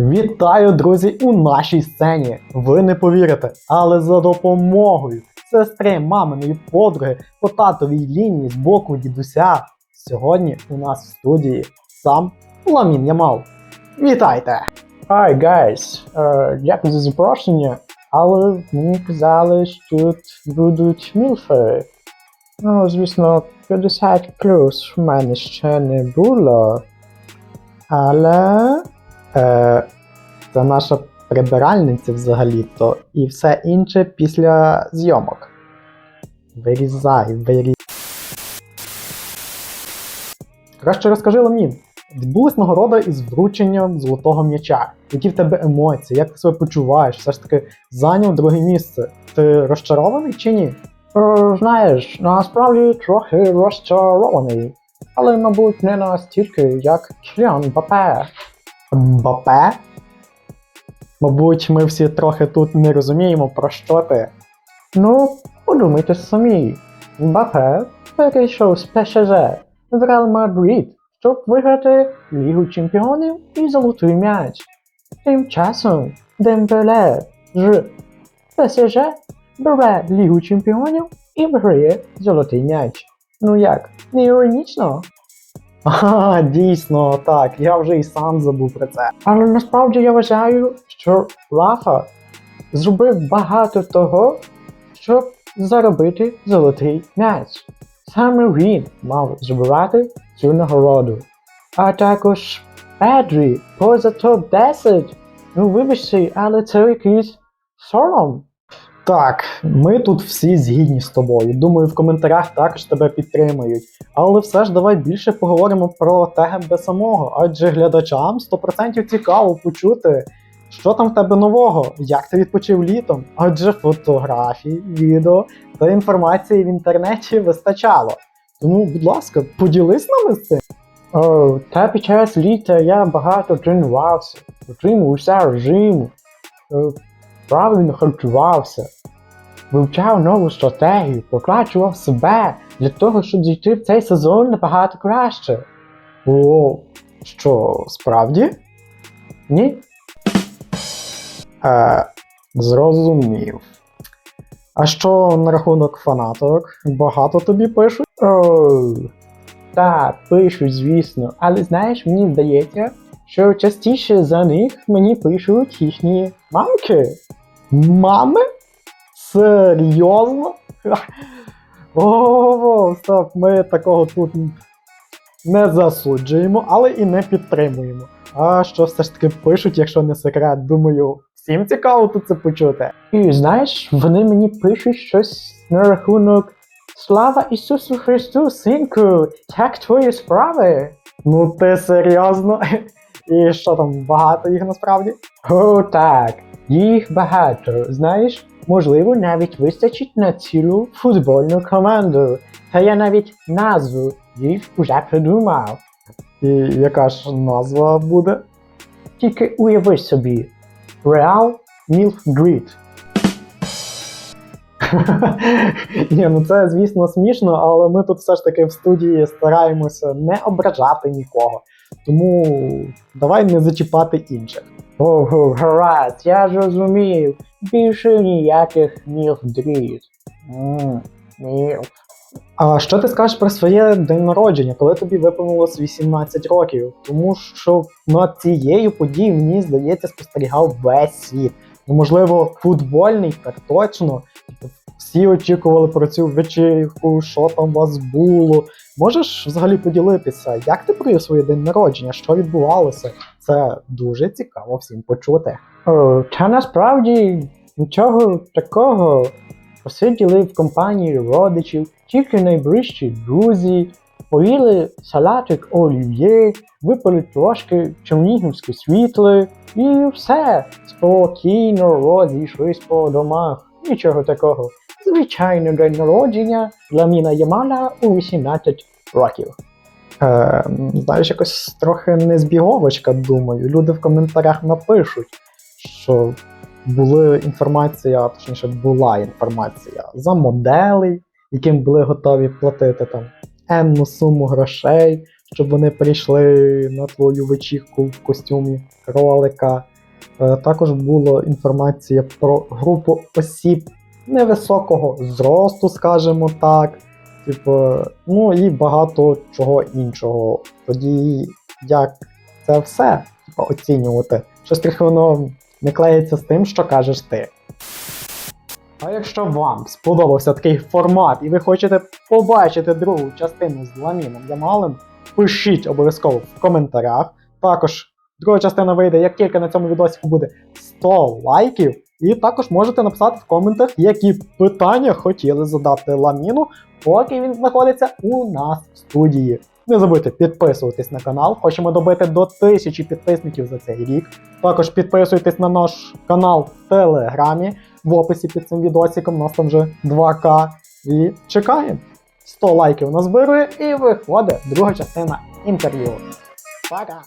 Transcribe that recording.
Вітаю, друзі, у нашій сцені. Ви не повірите, але за допомогою сестри, маминої подруги по татовій лінії з боку дідуся. Сьогодні у нас в студії сам Ламін Ямал. Вітайте! Hi, guys! Е, дякую за запрошення, але мені казали, що тут будуть мілфи. Ну, звісно, 50 плюс в мене ще не було. Але. Е, це наша прибиральниця взагалі-то, і все інше після зйомок. Вирізай, вирізай. Краще розкажи Ламін. Відбулась нагорода із врученням золотого м'яча. Які в тебе емоції, як ти себе почуваєш? Все ж таки зайняв друге місце. Ти розчарований чи ні? Е, знаєш, насправді трохи розчарований. Але, мабуть, не настільки, як Кіліан Бапе. Мбапе? Мабуть, ми всі трохи тут не розуміємо, про що ти. Ну, подумайте самі. Мбапе перейшов з ПСЖ в Реал Мадрид, щоб виграти Лігу Чемпіонів і золотий м'яч. Тим часом Дембеле з ПСЖ бере Лігу Чемпіонів і виграє золотий м'яч. Ну як, не іронічно? А, дійсно, так, я вже і сам забув про це. Але насправді я вважаю, що Рафа зробив багато того, щоб заробити золотий м'яч. Саме він мав збирати цю нагороду. А також Педрі поза топ-10. Ну вибачте, але це якийсь сором. Так, ми тут всі згідні з тобою. Думаю, в коментарях також тебе підтримають. Але все ж давай більше поговоримо про тебе самого, адже глядачам 100% цікаво почути, що там в тебе нового, як ти відпочив літом. Адже фотографій, відео та інформації в інтернеті вистачало. Тому, будь ласка, поділись нами з цим. О, та під час літа я багато тренувався, дотримувався режиму, е, правильно харчувався, вивчав нову стратегію, покращував себе для того, щоб зійти в цей сезон набагато краще. О, що, справді? Ні? Е, зрозумів. А що на рахунок фанаток? Багато тобі пишуть? О, так, пишуть, звісно, але знаєш, мені здається, що частіше за них мені пишуть їхні мамки. Мами? Серйозно? О, стоп, ми такого тут не засуджуємо, але і не підтримуємо. А що все ж таки пишуть, якщо не секрет, думаю, всім цікаво тут це почути. І знаєш, вони мені пишуть щось на рахунок Слава Ісусу Христу, синку, як твої справи? Ну ти серйозно? І що там, багато їх насправді? О, так, їх багато. Знаєш, можливо, навіть вистачить на цілу футбольну команду. Та я навіть назву їх уже придумав. І яка ж назва буде? Тільки уяви собі. Real Milk Grid. Ні, ну це звісно смішно, але ми тут все ж таки в студії стараємося не ображати нікого. Тому давай не зачіпати інших. Ого, гаразд, я зрозумів. Більше ніяких. Ммм, А що ти скажеш про своє день народження, коли тобі виповнилось 18 років? Тому що над цією подією, мені здається, спостерігав весь світ. Ну, можливо, футбольний, так точно. Всі очікували про цю вечірку, що там у вас було. Можеш взагалі поділитися, як ти провів своє день народження, що відбувалося? Це дуже цікаво всім почути. О, та насправді нічого такого. Посиділи в компанії родичів, тільки найближчі друзі, поїли салатик олів'є, випили трошки чернігівське світле і все. Спокійно розійшлись по домах. Нічого такого. Звичайно, день народження для Міна Ямала у 18 років. Е, знаєш, якось трохи незбіговочка, думаю. Люди в коментарях напишуть, що була інформація, точніше, була інформація за моделей, яким були готові платити там енну суму грошей, щоб вони прийшли на твою вечірку в костюмі кролика. Е, Також була інформація про групу осіб невисокого зросту, скажімо так. Типу, ну і багато чого іншого. Тоді як це все типу, оцінювати? Щось трохи воно не клеїться з тим, що кажеш ти. А якщо вам сподобався такий формат і ви хочете побачити другу частину з Ламіном Ямалем, пишіть обов'язково в коментарях. Також друга частина вийде, як тільки на цьому відосі буде 100 лайків. І також можете написати в коментах, які питання хотіли задати Ламіну, поки він знаходиться у нас в студії. Не забудьте підписуватись на канал. Хочемо добити до тисячі підписників за цей рік. Також підписуйтесь на наш канал в Телеграмі. В описі під цим відосиком у нас там вже 2К. І чекаємо. 100 лайків назбирує і виходить друга частина інтерв'ю. Пока!